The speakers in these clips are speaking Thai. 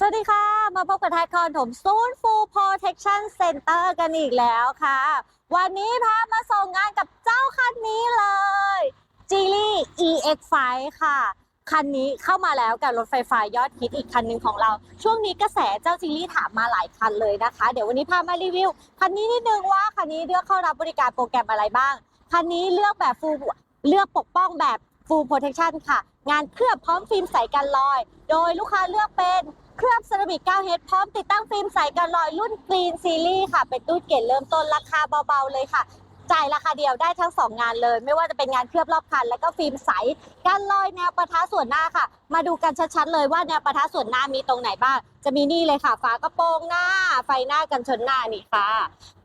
สวัสดีค่ะ มาพบกับไทยคอนถมศูนย์ Full Protection Center กันอีกแล้วค่ะ วันนี้พามาส่งงานกับเจ้าคันนี้เลย g e l y EX5 ค่ะ คันนี้เข้ามาแล้วกับรถไฟฟ้ายอดฮิตอีกคันหนึ่งของเรา ช่วงนี้กระแสเจ้าจิลี่ถามมาหลายคันเลยนะคะ เดี๋ยววันนี้พามารีวิว คันนี้นิดนึงว่าคันนี้เลือกเข้ารับบริการโปรแกรมอะไรบ้าง คันนี้เลือกแบบ full เลือกปกป้องแบบ full protection ค่ะ งานเคลือบพร้อมฟิล์มใสกันรอย โดยลูกค้าเลือกเป็น เคลือบเซรามิก 9H พร้อมติดตั้งฟิล์มใสกันรอยรุ่น Green Series ค่ะ เป็นตู้เกรดเริ่มต้นราคาเบาๆเลยค่ะ จ่ายราคาเดียวได้ทั้ง 2 งานเลย ไม่ว่าจะเป็นงานเคลือบรอบคัน แล้วก็ฟิล์มใสกันรอยแนวปะทะส่วนหน้าค่ะ มาดูกันชัดๆเลยว่าแนวปะทะส่วนหน้ามีตรงไหนบ้าง จะมีนี่เลยค่ะ ฝากระโปรงหน้า ไฟหน้ากันชนหน้านี่ค่ะ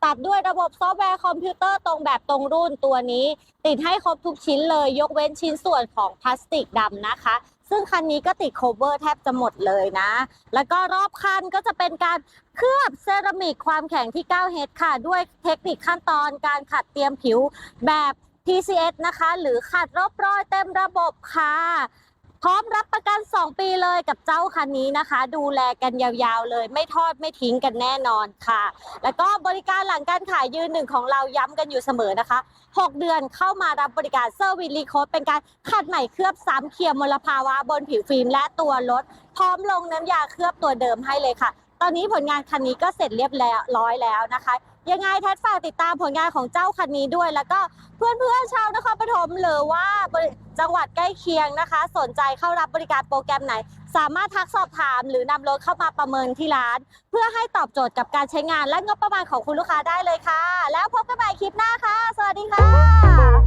ตัดด้วยระบบซอฟต์แวร์คอมพิวเตอร์ตรงแบบตรงรุ่นตัวนี้ ติดให้ครบทุกชิ้นเลย ยกเว้นชิ้นส่วนของพลาสติกดำนะคะ ซึ่งคันนี้ก็ติดโคเวอร์แทบจะหมดเลยนะ แล้วก็รอบคันก็จะเป็นการเคลือบเซรามิกความแข็งที่ 9H ค่ะ ด้วยเทคนิคขั้นตอนการขัดเตรียมผิวแบบ PCS นะคะ หรือขัดรอบรอยเต็มระบบค่ะ พร้อมรับประกัน 2 ปีเลยกับเจ้าคันนี้นะคะ ดูแลกันยาวๆเลย ไม่ทอดไม่ทิ้งกันแน่นอนค่ะ แล้วก็บริการหลังการขายยืนหนึ่งของเราย้ำกันอยู่เสมอนะคะ 6 เดือนเข้ามารับบริการเซอร์วิสรีโคดเป็นการขัดใหม่เคลือบซ้ำเคลียร์มลภาวะบนผิวฟิล์มและตัวรถ พร้อมลงน้ำยาเคลือบตัวเดิมให้เลยค่ะ อนนี้ผลงานคันนี้ก็เสร็จเรียบร้อยแล้วนะคะ ยังไงแทดฝากติดตามผลงานของเจ้าคันนี้ด้วย แล้วก็เพื่อนๆชาวนครปฐมหรือว่าจังหวัดใกล้เคียงนะคะ สนใจเข้ารับบริการโปรแกรมไหน สามารถทักสอบถามหรือนำรถเข้ามาประเมินที่ร้าน เพื่อให้ตอบโจทย์กับการใช้งานและงบประมาณของคุณลูกค้าได้เลยค่ะ แล้วพบกันใหม่คลิปหน้าค่ะ สวัสดีค่ะ